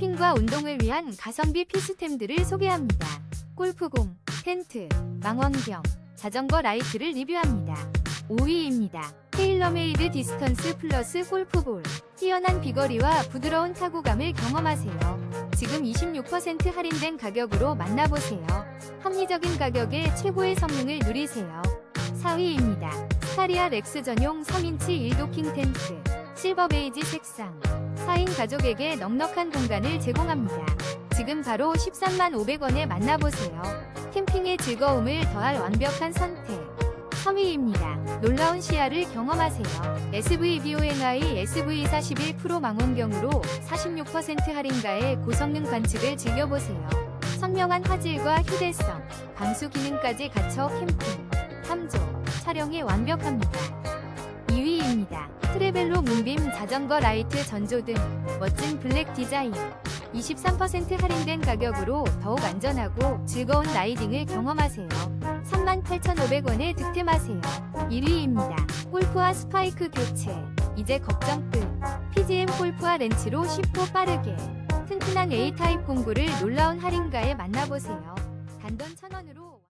캠핑과 운동을 위한 가성비 필수템들을 소개합니다. 골프공, 텐트, 망원경, 자전거 라이트를 리뷰합니다. 5위입니다. 테일러메이드 디스턴스 플러스 골프볼. 뛰어난 비거리와 부드러운 타구감을 경험하세요. 지금 26% 할인된 가격으로 만나보세요. 합리적인 가격에 최고의 성능을 누리세요. 4위입니다. 스타리아 렉스 전용 3인치 1도킹 텐트. 실버 베이지 색상. 4인 가족에게 넉넉한 공간을 제공합니다. 지금 바로 13만 500원에 만나보세요. 캠핑의 즐거움을 더할 완벽한 선택. 3위입니다. 놀라운 시야를 경험하세요. SVBONI SV41 프로 망원경으로 46% 할인가에 고성능 관측을 즐겨보세요. 선명한 화질과 휴대성, 방수 기능까지 갖춰 캠핑, 탐조, 촬영에 완벽합니다. 2위입니다. 트레벨로 문빔 자전거 라이트 전조 등, 멋진 블랙 디자인. 23% 할인된 가격으로 더욱 안전하고 즐거운 라이딩을 경험하세요. 38,500원에 득템하세요. 1위입니다. 골프와 스파이크 교체. 이제 걱정 끝. PGM 골프와 렌치로 쉽고 빠르게. 튼튼한 A타입 공구를 놀라운 할인가에 만나보세요. 단돈 1,000원으로